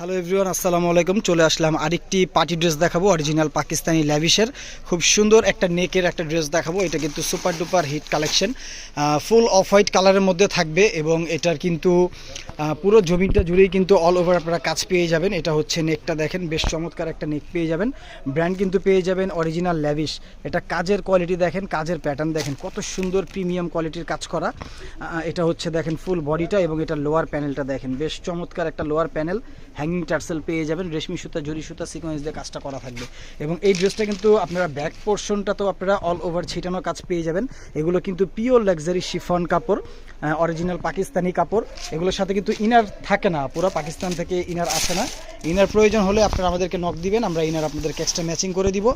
Hello everyone আসসালামু আলাইকুম। চলে আসলাম আরেকটি পার্টি ড্রেস দেখাবো অরিজিনাল পাকিস্তানি ল্যাভিশের। খুব সুন্দর একটা নেকের একটা ড্রেস দেখাবো, এটা কিন্তু super duper hit collection. Full off white কালারের মধ্যে থাকবে এবং এটার কিন্তু পুরো জমিটা জুড়েই কিন্তু অল ওভার আপনারা কাজ পেয়ে যাবেন। এটা হচ্ছে নেকটা দেখেন, বেশ চমৎকার একটা নেক পেয়ে যাবেন। ব্র্যান্ড কিন্তু পেয়ে যাবেন অরিজিনাল ল্যাভিশ। এটা কাজের কোয়ালিটি দেখেন, কাজের প্যাটার্ন দেখেন, কত সুন্দর প্রিমিয়াম কোয়ালিটির কাজ করা। এটা হচ্ছে দেখেন ফুল বডিটা এবং এটা লোয়ার প্যানেলটা দেখেন, বেশ চমৎকার একটা লোয়ার প্যানেল হ্যাঙ্গিং টার্সেল পেয়ে যাবেন, রেশমি সুতা জরি সুতা সিকোয়েন্স দিয়ে কাজটা করা থাকবে। এবং এই ড্রেসটা কিন্তু আপনারা ব্যাক পোর্শনটা তো আপনারা অল ওভার ছিটানো কাজ পেয়ে যাবেন। এগুলো কিন্তু পিওর লাক্সারি শিফন কাপড় অরিজিনাল পাকিস্তানি কাপড়। এগুলোর সাথে কিন্তু ইনার থাকে না, পুরো পাকিস্তান থেকে ইনার আসে না। ইনার প্রয়োজন হলে আপনারা আমাদেরকে নক দিবেন, আমরা ইনার আপনাদেরকে এক্সট্রা ম্যাচিং করে দিব।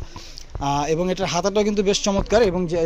এবং এটার হাতাটাও কিন্তু বেশ চমৎকার এবং যে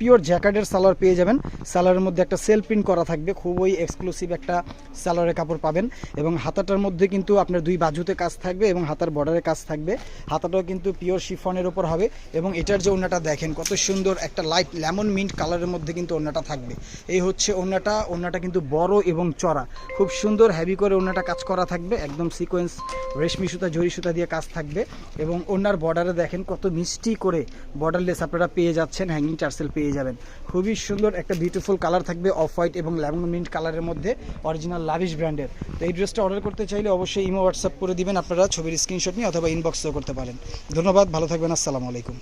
পিওর জ্যাকেটের সালোয়ার পেয়ে যাবেন। সালোয়ারের মধ্যে একটা সেল প্রিন্ট করা থাকবে। খুবই এক্সক্লুসিভ একটা সালোয়ারের কাপড় পাবেন এবং হাতাটার মধ্যে কিন্তু আপনার দুই বাজুতে কাজ থাকবে এবং হাতার বর্ডারে কাজ থাকবে। হাতাটাও কিন্তু পিওর শিফনের ওপর হবে এবং এটার যে ওড়নাটা দেখেন, কত সুন্দর একটা লাইট লেমন মিন্ট কালারের মধ্যে কিন্তু ওড়নাটা থাকবে। এই হচ্ছে ওড়নাটা। ওড়নাটা কিন্তু বড় এবং চড়া। খুব সুন্দর হ্যাভি করে ওড়নাটা কাজ করা থাকবে। একদম সিকোয়েন্স রেশমি সুতা জরি সুতা দিয়ে কাজ থাকবে এবং ওনার বর্ডারে দেখেন কত মিষ্টি করে বর্ডারলেস আপনারা পেয়ে যাচ্ছেন হ্যাঙ্গিং টার্সেল পেয়ে যাবেন। খুবই সুন্দর একটা বিউটিফুল কালার থাকবে অফ হোয়াইট এবং লেমন মিন্ট কালারের মধ্যে অরিজিনাল লাভিশ ব্র্যান্ডের তো এই ড্রেসটা অর্ডার করতে চাইলে অবশ্যই ইমো হোয়াটসঅ্যাপ করে দিবেন, আপনারা ছবির স্ক্রিনশট নিয়ে অথবা ইনবক্সও করতে পারেন। ধন্যবাদ, ভালো থাকবেন, আসসালামু আলাইকুম।